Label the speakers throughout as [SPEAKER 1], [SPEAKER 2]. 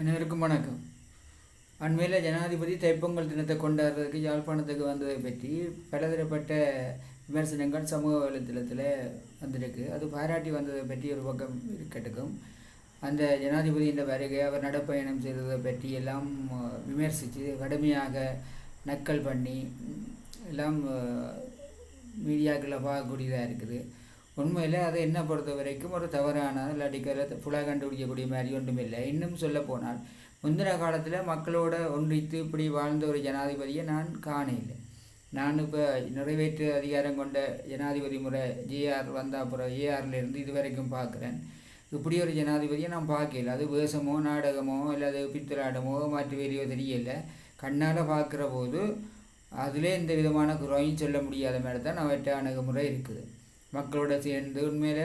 [SPEAKER 1] அனைவருக்கும் வணக்கம். அண்மையில் ஜனாதிபதி தைப்பொங்கல் தினத்தை கொண்டாடுறதுக்கு யாழ்ப்பாணத்துக்கு வந்ததை பற்றி பலதரப்பட்ட விமர்சனங்கள் சமூக வலைத்தளத்தில் வந்திருக்கு. அது பாராட்டி வந்ததை பற்றி ஒரு பக்கம் இருக்கட்டுக்கும் அந்த ஜனாதிபதியின் வருகை அவர் நடப்பயணம் செய்ததை பற்றி எல்லாம் விமர்சித்து கடுமையாக நக்கல் பண்ணி எல்லாம் மீடியாக்களில் பார்க்கக்கூடியதாக இருக்குது. உண்மையில் அதை என்ன பொறுத்த வரைக்கும் ஒரு தவறான இல்லாட்டிக்கிற புலா கண்டுபிடிக்கக்கூடிய மாதிரி ஒன்றும் இல்லை இன்னும் சொல்ல போனால் முந்தின காலத்தில் மக்களோட ஒன்றித்து இப்படி வாழ்ந்த ஒரு ஜனாதிபதியை நான் காணவில்லை. நான் இப்போ நிறைவேற்று அதிகாரம் கொண்ட ஜனாதிபதி முறை ஜிஆர் வந்த அப்புறம் ஏஆர்லேருந்து இது வரைக்கும் பார்க்குறேன். இப்படி ஒரு ஜனாதிபதியை நான் பார்க்கல அது வேஷமோ நாடகமோ அல்லது பித்தலாட்டமோ மாற்று வேலையோ தெரியல கண்ணால் பார்க்குற போது அதிலே எந்த விதமான குறையும் சொல்ல முடியாத மாதிரி தான் அவற்றை அணுகுமுறை இருக்குது. மக்களோட சேர்ந்து உண்மையில்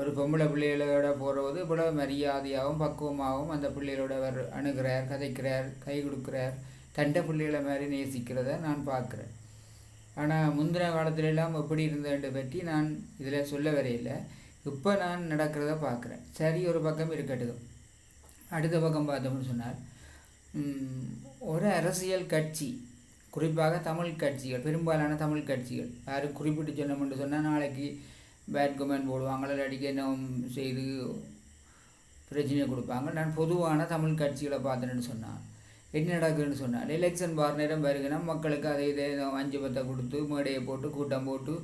[SPEAKER 1] ஒரு பொம்பளை பிள்ளைகளோட போகிறது இவ்வளோ மரியாதையாகவும் பக்குவமாகவும் அந்த பிள்ளைகளோட அவர் அணுகிறார் கதைக்கிறார் கை கொடுக்குறார். தண்டை பிள்ளைகளை மாதிரி நேசிக்கிறத நான் பார்க்குறேன். ஆனால் முந்தின காலத்துலலாம் எப்படி இருந்ததுன்ற பற்றி நான் இதில் சொல்ல வரையில இப்போ நான் நடக்கிறத பார்க்குறேன். சரி ஒரு பக்கம் இருக்கட்டும். அடுத்த பக்கம் பார்த்தோம்னு சொன்னால் ஒரு அரசியல் கட்சி குறிப்பாக தமிழ் கட்சிகள் பெரும்பாலான தமிழ் கட்சிகள். யாரும் குறிப்பிட்டு சொன்னோம்னு சொன்னால் நாளைக்கு பேட் கமெண்ட் போடுவாங்க இல்லாட்டிக்கு என்ன செய்து பிரச்சனையை கொடுப்பாங்க. நான் பொதுவான தமிழ் கட்சிகளை பார்த்தேன்னு சொன்னான் என்ன நடக்குதுன்னு சொன்னால் எலெக்ஷன் பார் நேரம் வருகினா மக்களுக்கு அதை இதை அஞ்சு பத்தை கொடுத்து மேடையை போட்டு கூட்டம் போட்டு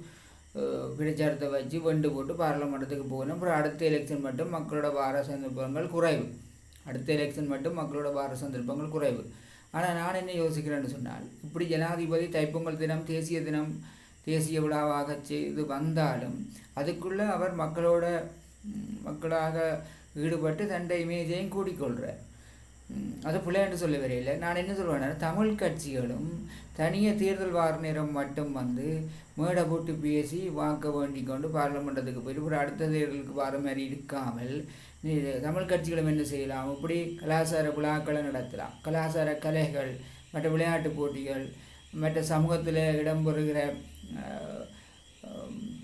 [SPEAKER 1] பிரச்சாரத்தை வச்சு வண்டு போட்டு பாராளுமன்றத்துக்கு போகணும். அப்புறம் அடுத்த எலெக்ஷன் மட்டும் மக்களோட வார சந்தர்ப்பங்கள் குறைவு. அடுத்த எலெக்ஷன் மட்டும் மக்களோட வார சந்தர்ப்பங்கள் குறைவு. ஆனால் நான் என்ன யோசிக்கிறேன்னு சொன்னால் இப்படி ஜனாதிபதி தைப்பொங்கல் தினம் தேசிய தினம் தேசிய விழாவாக செய்து வந்தாலும் அதுக்குள்ளே அவர் மக்களோட மக்களாக ஈடுபட்டு தண்டை இமேஜையும் கூடிக்கொள்கிறார் அது பிள்ளைன்னு சொல்ல வரையில நான் என்ன சொல்லுவேன்னா தமிழ் கட்சிகளும் தனிய தேர்தல் வார நேரம் மட்டும் வந்து மேடை போட்டு பேசி வாக்க வேண்டி கொண்டு பார்லமெண்டத்துக்கு போயிட்டு ஒரு அடுத்த தேர்தலுக்கு வர மாதிரி இருக்காமல் தமிழ் கட்சிகளும் என்ன செய்யலாம்? இப்படி கலாச்சார விழாக்களை நடத்தலாம். கலாச்சார கலைகள் மற்ற விளையாட்டு போட்டிகள் மற்ற சமூகத்தில் இடம்பெறுகிற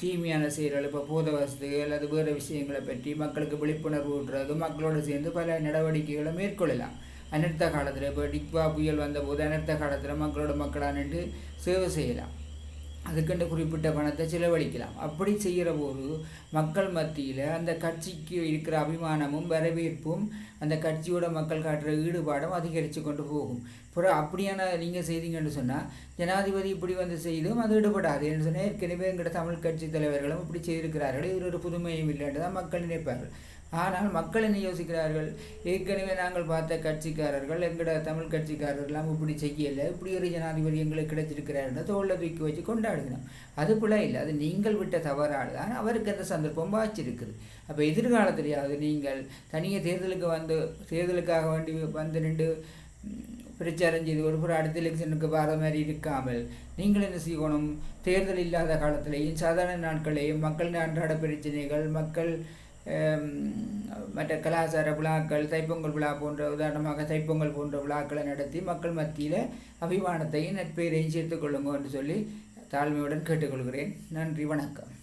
[SPEAKER 1] தீமையான செயல்கள் இப்போ பூத வசதிகள் அல்லது வேறு விஷயங்களை பற்றி மக்களுக்கு விழிப்புணர்வு ஊட்டுறது மக்களோடு சேர்ந்து பல நடவடிக்கைகளை மேற்கொள்ளலாம். அனர்த்த காலத்தில் இப்போ டிக்வா புயல் வந்தபோது அனர்த்த காலத்தில் மக்களோட மக்களாக நின்று சேவை செய்யலாம். அதுக்கென்று குறிப்பிட்ட பணத்தை செலவழிக்கலாம். அப்படி செய்கிற போது மக்கள் மத்தியில் அந்த கட்சிக்கு இருக்கிற அபிமானமும் வரவேற்பும் அந்த கட்சியோட மக்கள் காட்டுற ஈடுபாடும் அதிகரித்து கொண்டு போகும். அப்புறம் அப்படியான நீங்கள் செய்தீங்கன்னு சொன்னால் ஜனாதிபதி இப்படி வந்து செய்தும் அது ஈடுபடாது என்று சொன்னால் ஏற்கனவே எங்கள்ட தமிழ் கட்சி தலைவர்களும் இப்படி செய்திருக்கிறார்கள். இது ஒரு புதுமையும் இல்லைன்னு தான் மக்கள் நினைப்பார்கள். ஆனால் மக்கள் என்ன யோசிக்கிறார்கள்? ஏற்கனவே நாங்கள் பார்த்த கட்சிக்காரர்கள் எங்களோட தமிழ் கட்சிக்காரர்கள்லாம் இப்படி செய்யலை இப்படி ஒரு ஜனாதிபதி எங்களுக்கு கிடைச்சிருக்கிறார் தோல்லை தூக்கி வச்சு கொண்டாடுகிறோம் அது பிள்ளை இல்லை. அது நீங்கள் விட்ட தவறால் தான் அவருக்கு அந்த சந்தர்ப்பம் வாய்ச்சிருக்குது. அப்போ எதிர்காலத்திலேயாவது நீங்கள் தனியாக தேர்தலுக்கு வந்து தேர்தலுக்காக வேண்டி வந்து நின்று பிரச்சாரம் செய்து ஒரு புற அடுத்த எலெக்ஷனுக்கு வர மாதிரி இருக்காமல் நீங்கள் என்ன செய்யணும்? தேர்தல் இல்லாத காலத்திலேயும் சாதாரண நாட்களையும் மக்களின் அன்றாட பிரச்சனைகள் மக்கள் மற்ற கலாச்சார விழாக்கள் தைப்பொங்கல் விழா போன்ற உதாரணமாக தைப்பொங்கல் போன்ற விழாக்களை நடத்தி மக்கள் மத்தியில் அபிமானத்தையும் நட்பெயரையும் சேர்த்துக்கொள்ளுங்க என்று சொல்லி தாழ்மையுடன் கேட்டுக்கொள்கிறேன் நன்றி வணக்கம்